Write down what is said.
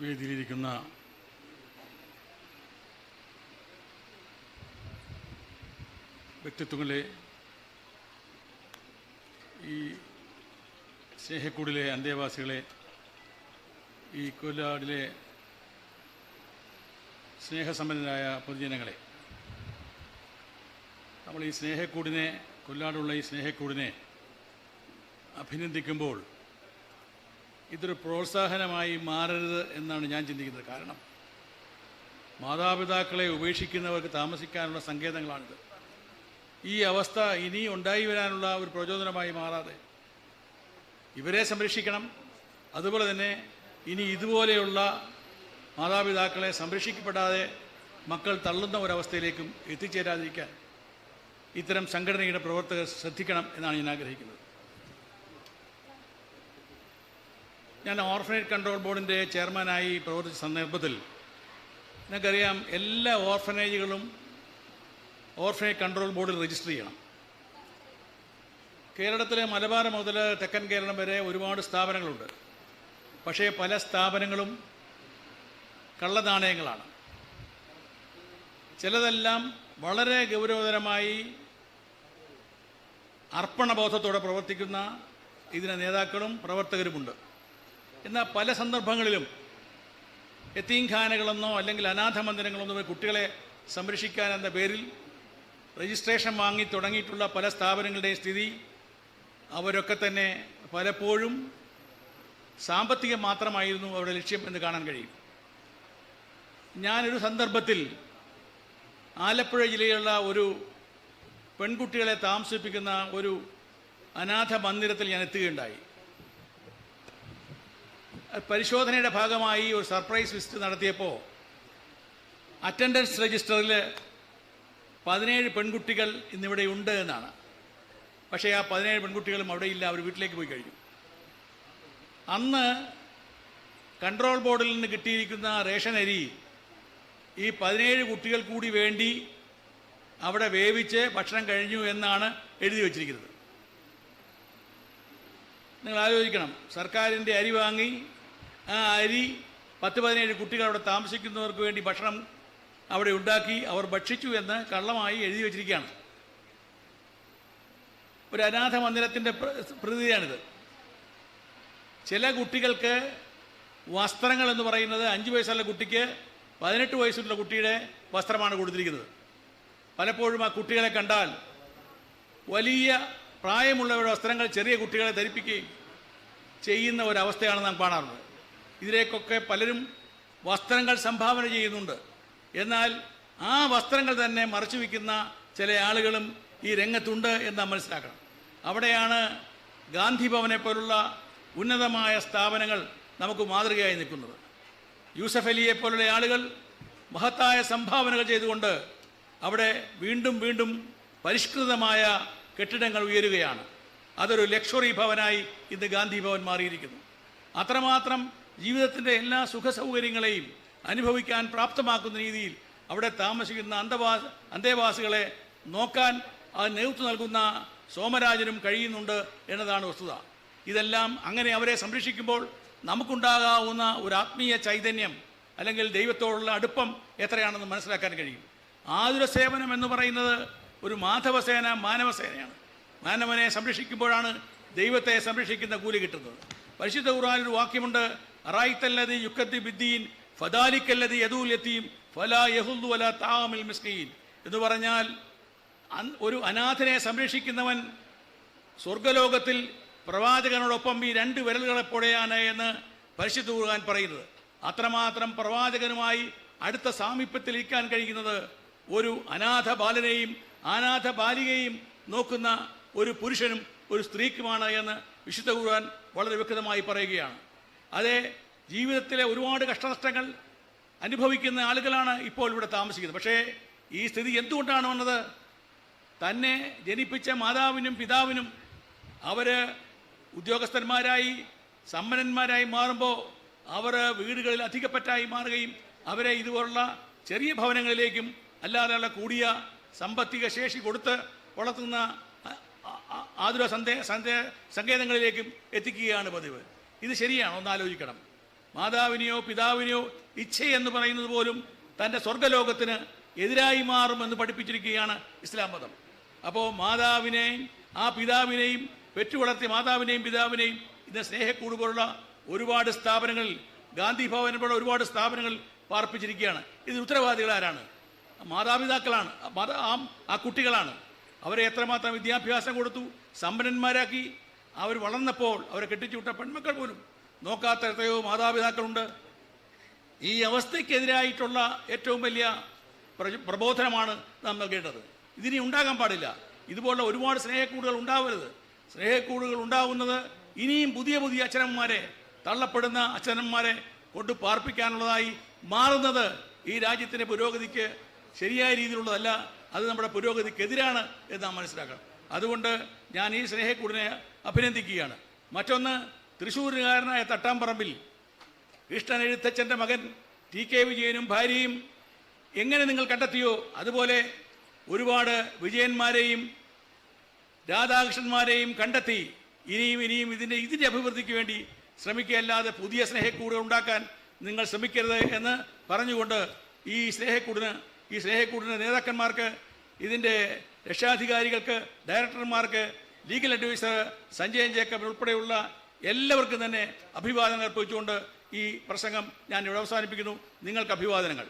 വേദിയിലിരിക്കുന്ന വ്യക്തിത്വങ്ങളെ ഈ സ്നേഹക്കൂടിലെ അന്തേവാസികളെ ഈ കൊല്ലാടിലെ സ്നേഹസമ്പന്നരായ പൊതുജനങ്ങളെ നമ്മൾ ഈ സ്നേഹക്കൂടിനെ കൊല്ലാടുള്ള ഈ സ്നേഹക്കൂടിനെ അഭിനന്ദിക്കുമ്പോൾ ഇതൊരു പ്രോത്സാഹനമായി മാറരുത് എന്നാണ് ഞാൻ ചിന്തിക്കുന്നത്. കാരണം മാതാപിതാക്കളെ ഉപേക്ഷിക്കുന്നവർക്ക് താമസിക്കാനുള്ള സങ്കേതങ്ങളാണിത്. ഈ അവസ്ഥ ഇനി ഉണ്ടായി വരാനുള്ള ഒരു പ്രചോദനമായി മാറാതെ ഇവരെ സംരക്ഷിക്കണം. അതുപോലെ തന്നെ ഇനി ഇതുപോലെയുള്ള മാതാപിതാക്കളെ സംരക്ഷിക്കപ്പെടാതെ മക്കൾ തള്ളുന്ന ഒരവസ്ഥയിലേക്കും എത്തിച്ചേരാതിരിക്കാൻ ഇത്തരം സംഘടനയുടെ പ്രവർത്തകർ ശ്രദ്ധിക്കണം എന്നാണ് ഞാൻ ആഗ്രഹിക്കുന്നത്. ഞാൻ ഓർഫനേജ് കൺട്രോൾ ബോർഡിന്റെ ചെയർമാനായി പ്രവർത്തിച്ച സന്ദർഭത്തിൽ നിങ്ങൾക്കറിയാം എല്ലാ ഓർഫനേജുകളും ഓർഫനേജ് കൺട്രോൾ ബോർഡിൽ രജിസ്റ്റർ ചെയ്യണം. കേരളത്തിലെ മലബാർ മുതൽ തെക്കൻ കേരളം വരെ ഒരുപാട് സ്ഥാപനങ്ങളുണ്ട്. പക്ഷേ പല സ്ഥാപനങ്ങളും കള്ളനാണയങ്ങളാണ്. ചിലതെല്ലാം വളരെ ഗൗരവതരമായി അർപ്പണബോധത്തോടെ പ്രവർത്തിക്കുന്ന ഇതിന് നേതാക്കളും പ്രവർത്തകരുമുണ്ട്. എന്നാൽ പല സന്ദർഭങ്ങളിലും എത്തീംഖാനകളെന്നോ അല്ലെങ്കിൽ അനാഥ മന്ദിരങ്ങളെന്നോ കുട്ടികളെ സംരക്ഷിക്കാൻ എന്ന പേരിൽ രജിസ്ട്രേഷൻ വാങ്ങി തുടങ്ങിയിട്ടുള്ള പല സ്ഥാപനങ്ങളുടെയും സ്ഥിതി അവരൊക്കെ തന്നെ പലപ്പോഴും സാമ്പത്തികം മാത്രമായിരുന്നു അവരുടെ ലക്ഷ്യം എന്ന് കാണാൻ കഴിയും. ഞാനൊരു സന്ദർഭത്തിൽ ആലപ്പുഴ ജില്ലയിലുള്ള ഒരു പെൺകുട്ടികളെ താമസിപ്പിക്കുന്ന ഒരു അനാഥ മന്ദിരത്തിൽ ഞാൻ എത്തുകയുണ്ടായി. പരിശോധനയുടെ ഭാഗമായി ഒരു സർപ്രൈസ് വിസിറ്റ് നടത്തിയപ്പോൾ അറ്റൻഡൻസ് രജിസ്റ്ററിൽ പതിനേഴ് പെൺകുട്ടികൾ ഇന്നിവിടെ ഉണ്ട് എന്നാണ്. പക്ഷേ ആ പതിനേഴ് പെൺകുട്ടികളും അവിടെ ഇല്ല അവർ വീട്ടിലേക്ക് പോയി കഴിഞ്ഞു. അന്ന് കൺട്രോൾ ബോർഡിൽ നിന്ന് കിട്ടിയിരിക്കുന്ന റേഷൻ അരി ഈ പതിനേഴ് കുട്ടികൾ കൂടി വേണ്ടി അവിടെ വേവിച്ച് ഭക്ഷണം കഴിഞ്ഞു എന്നാണ് എഴുതി വച്ചിരിക്കുന്നത്. നിങ്ങൾ ആലോചിക്കണം സർക്കാരിന്റെ അരി വാങ്ങി ആ അരി പത്ത് പതിനേഴ് കുട്ടികൾ അവിടെ താമസിക്കുന്നവർക്ക് വേണ്ടി ഭക്ഷണം അവിടെ ഉണ്ടാക്കി അവർ ഭക്ഷിച്ചു എന്ന് കള്ളമായി എഴുതി വച്ചിരിക്കുകയാണ്. ഒരു അനാഥ മന്ദിരത്തിന്റെ പ്രതിനിധിയാണിത് ചില കുട്ടികൾക്ക് വസ്ത്രങ്ങൾ എന്ന് പറയുന്നത് അഞ്ച് വയസ്സുള്ള കുട്ടിക്ക് പതിനെട്ട് വയസ്സുള്ള കുട്ടിയുടെ വസ്ത്രമാണ് കൊടുത്തിരിക്കുന്നത്. പലപ്പോഴും ആ കുട്ടികളെ കണ്ടാൽ വലിയ പ്രായമുള്ളവരുടെ വസ്ത്രങ്ങൾ ചെറിയ കുട്ടികളെ ധരിപ്പിക്കുകയും ചെയ്യുന്ന ഒരവസ്ഥയാണ് നാം കാണാറുള്ളത്. ഇതിലേക്കൊക്കെ പലരും വസ്ത്രങ്ങൾ സംഭാവന ചെയ്യുന്നുണ്ട്. എന്നാൽ ആ വസ്ത്രങ്ങൾ തന്നെ മറച്ചു വയ്ക്കുന്ന ചില ആളുകളും ഈ രംഗത്തുണ്ട് എന്ന് മനസ്സിലാക്കണം. അവിടെയാണ് ഗാന്ധി ഭവനെ പോലുള്ള ഉന്നതമായ സ്ഥാപനങ്ങൾ നമുക്ക് മാതൃകയായി നിൽക്കുന്നത്. യൂസഫ് അലിയെ പോലുള്ള ആളുകൾ മഹത്തായ സംഭാവനകൾ ചെയ്തുകൊണ്ട് അവിടെ വീണ്ടും വീണ്ടും പരിഷ്കൃതമായ കെട്ടിടങ്ങൾ ഉയരുകയാണ്. അതൊരു ലക്ഷറി ഭവനായി ഇന്ന് ഗാന്ധി ഭവൻ മാറിയിരിക്കുന്നു. അത്രമാത്രം ജീവിതത്തിന്റെ എല്ലാ സുഖ സൗകര്യങ്ങളെയും അനുഭവിക്കാൻ പ്രാപ്തമാക്കുന്ന രീതിയിൽ അവിടെ താമസിക്കുന്ന അന്തവാ അന്തേവാസികളെ നോക്കാൻ അത് നേതൃത്വം നൽകുന്ന സോമരാജനും കഴിയുന്നുണ്ട് എന്നതാണ് വസ്തുത. ഇതെല്ലാം അങ്ങനെ അവരെ സംരക്ഷിക്കുമ്പോൾ നമുക്കുണ്ടാകാവുന്ന ഒരു ആത്മീയ ചൈതന്യം അല്ലെങ്കിൽ ദൈവത്തോടുള്ള അടുപ്പം എത്രയാണെന്ന് മനസ്സിലാക്കാൻ കഴിയും. ആതുര സേവനം എന്ന് പറയുന്നത് ഒരു മാധവസേന മാനവസേനയാണ്. മാനവനെ സംരക്ഷിക്കുമ്പോഴാണ് ദൈവത്തെ സംരക്ഷിക്കുന്ന കൂലി കിട്ടുന്നത്. പരിശുദ്ധ ഖുർആാനൊരു വാക്യമുണ്ട് അറായിത്തല്ലതി യുക്കത്തി ബിദ്ദീൻ ഫദാലിക്കല്ലതി യത്തീം ഫലാ യഹുദ് വല താമിൽ മിസ്കീൻ എന്ന് പറഞ്ഞാൽ ഒരു അനാഥനെ സംരക്ഷിക്കുന്നവൻ സ്വർഗലോകത്തിൽ പ്രവാചകനോടൊപ്പം ഈ രണ്ട് വിരലുകളെപ്പോലെയാണ് എന്ന് പരിശുദ്ധ ഖുർആൻ പറയുന്നത്. അത്രമാത്രം പ്രവാചകനുമായി അടുത്ത സാമീപ്യത്തിൽ ഇരിക്കാൻ കഴിയുന്നത് ഒരു അനാഥ ബാലനെയും അനാഥ ബാലികയും നോക്കുന്ന ഒരു പുരുഷനും ഒരു സ്ത്രീക്കുമാണ് എന്ന് വിശുദ്ധ ഖുർആൻ വളരെ വ്യക്തമായി പറയുകയാണ്. അതെ ജീവിതത്തിലെ ഒരുപാട് കഷ്ടനഷ്ടങ്ങൾ അനുഭവിക്കുന്ന ആളുകളാണ് ഇപ്പോൾ ഇവിടെ താമസിക്കുന്നത്. പക്ഷേ ഈ സ്ഥിതി എന്തുകൊണ്ടാണ് വന്നത്? തന്നെ ജനിപ്പിച്ച മാതാവിനും പിതാവിനും അവർ ഉദ്യോഗസ്ഥന്മാരായി സമ്പന്നന്മാരായി മാറുമ്പോൾ അവർ വീടുകളിൽ അധികപ്പറ്റായി മാറുകയും അവരെ ഇതുപോലുള്ള ചെറിയ ഭവനങ്ങളിലേക്കും അല്ലാതെയുള്ള കൂടിയ സാമ്പത്തിക ശേഷി കൊടുത്ത് വളർത്തുന്ന ആതുര സന്ദേ സന്ദേ സങ്കേതങ്ങളിലേക്കും എത്തിക്കുകയാണ് പതിവ്. ഇത് ശരിയാണോ ഒന്ന് ആലോചിക്കണം. മാതാവിനെയോ പിതാവിനെയോ ഇച്ഛ എന്ന് പറയുന്നത് പോലും തന്റെ സ്വർഗലോകത്തിന് എതിരായി മാറുമെന്ന് പഠിപ്പിച്ചിരിക്കുകയാണ് ഇസ്ലാം മതം. അപ്പോൾ മാതാവിനെയും ആ പിതാവിനെയും പെറ്റുവളർത്തിയ മാതാവിനെയും പിതാവിനെയും ഇന്ന് സ്നേഹക്കൂട് പോലുള്ള ഒരുപാട് സ്ഥാപനങ്ങളിൽ ഗാന്ധി ഭവൻ പോലുള്ള ഒരുപാട് സ്ഥാപനങ്ങൾ പാർപ്പിച്ചിരിക്കുകയാണ്. ഇതിന് ഉത്തരവാദികൾ ആരാണ്? മാതാപിതാക്കളാണ്. മാതാ ആ ആ കുട്ടികളാണ്. അവരെ എത്രമാത്രം വിദ്യാഭ്യാസം കൊടുത്തു സമ്പന്നന്മാരാക്കി അവർ വളർന്നപ്പോൾ അവരെ കെട്ടിച്ചു വിട്ട പെൺമക്കൾ പോലും നോക്കാത്ത എത്രയോ മാതാപിതാക്കളുണ്ട്. ഈ അവസ്ഥയ്ക്കെതിരായിട്ടുള്ള ഏറ്റവും വലിയ പ്രബോധനമാണ് നാം നൽകേണ്ടത്. ഇതിനി ഉണ്ടാകാൻ പാടില്ല. ഇതുപോലുള്ള ഒരുപാട് സ്നേഹക്കൂടുകൾ ഉണ്ടാവരുത്. സ്നേഹക്കൂടുകൾ ഉണ്ടാവുന്നത് ഇനിയും പുതിയ പുതിയ അച്ഛനന്മാരെ തള്ളപ്പെടുന്ന അച്ഛനന്മാരെ കൊണ്ട് പാർപ്പിക്കാനുള്ളതായി മാറുന്നത് ഈ രാജ്യത്തിന്റെ പുരോഗതിക്ക് ശരിയായ രീതിയിലുള്ളതല്ല അത് നമ്മുടെ പുരോഗതിക്കെതിരാണ് എന്ന് നാം മനസ്സിലാക്കണം. അതുകൊണ്ട് ഞാൻ ഈ സ്നേഹക്കൂടിനെ അഭിനന്ദിക്കുകയാണ്. മറ്റൊന്ന് തൃശ്ശൂരുകാരനായ തട്ടാമ്പറമ്പിൽ കൃഷ്ണൻ എഴുത്തച്ഛന്റെ മകൻ ടി കെ വിജയനും ഭാര്യയും എങ്ങനെ നിങ്ങൾ കണ്ടെത്തിയോ? അതുപോലെ ഒരുപാട് വിജയന്മാരെയും രാധാകൃഷ്ണന്മാരെയും കണ്ടെത്തി ഇനിയും ഇനിയും ഇതിന്റെ ഇതിന്റെ അഭിവൃദ്ധിക്ക് വേണ്ടി ശ്രമിക്കുകയല്ലാതെ പുതിയ സ്നേഹക്കൂടുകൾ ഉണ്ടാക്കാൻ നിങ്ങൾ ശ്രമിക്കരുത് എന്ന് പറഞ്ഞുകൊണ്ട് ഈ സ്നേഹക്കൂടിന് ഈ സ്നേഹക്കൂടിന്റെ നേതാക്കന്മാർക്ക് ഇതിന്റെ രക്ഷാധികാരികൾക്ക് ഡയറക്ടർമാർക്ക് ലീഗൽ അഡ്വൈസർ സഞ്ജയൻ ജേക്കബ് ഉൾപ്പെടെയുള്ള എല്ലാവർക്കും തന്നെ അഭിവാദനം അർപ്പിച്ചുകൊണ്ട് ഈ പ്രസംഗം ഞാൻ ഇവിടെ അവസാനിപ്പിക്കുന്നു. നിങ്ങൾക്ക് അഭിവാദനങ്ങൾ.